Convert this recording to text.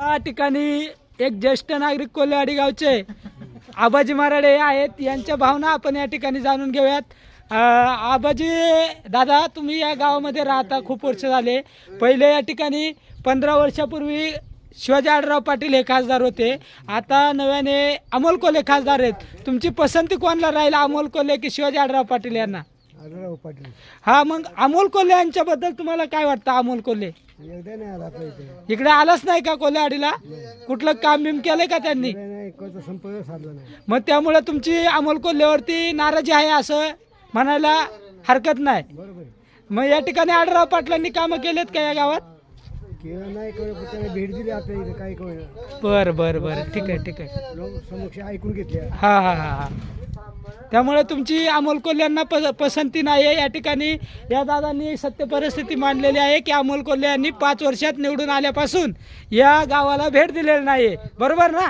या ठिकाणी एक ज्येष्ठ नागरिक कोल्हेवाडी गावचे आबाजी मराडे आहेत. यांच्या भावना आपण या ठिकाणी जाणून घेऊयात. अं, आबाजी दादा तुम्ही या गावामध्ये राहता खूप वर्ष झाले. पहिले या ठिकाणी पंधरा वर्षापूर्वी शिवाजी आढराव पाटील हे खासदार होते. आता नव्याने अमोल कोल्हे खासदार आहेत. तुमची पसंती कोणाला राहील अमोल कोल्हे की शिवाजी आढराव पाटील यांना? आढळराव पाटील. हा मग अमोल कोल्हे यांच्याबद्दल तुम्हाला काय वाटतं अमोल कोल्हे? एकदा नाही आला आपल्या इथे. इकडे आलाच नाही का कोल्हेवाडीला कुठलं काम बिम केलंय का त्यांनी? एकदा नाही कोणता संपर्क साधला नाही. मग त्यामुळे तुमची अमोल कोल्हेवरती नाराजी आहे असं म्हणायला हरकत नाही. बरोबर आहे. मग या ठिकाणी आढराव पाटलांनी कामं केलेत का या गावात? केलं नाही कोणी पण त्याने भेट दिली आपल्या इथे काही कोणी बरं बरं बरं. ठीक आहे ठीक आहे. लोक समक्ष ऐकून घेतले हा हा हा हा. त्यामुळे तुमची अमोल कोल्ह्यांना प पसंती नाही आहे या ठिकाणी या दादांनी सत्य परिस्थिती मांडलेली आहे की अमोल कोल्हे यांनी पाच वर्षात निवडून आल्यापासून या गावाला भेट दिलेली नाही आहे बरोबर ना?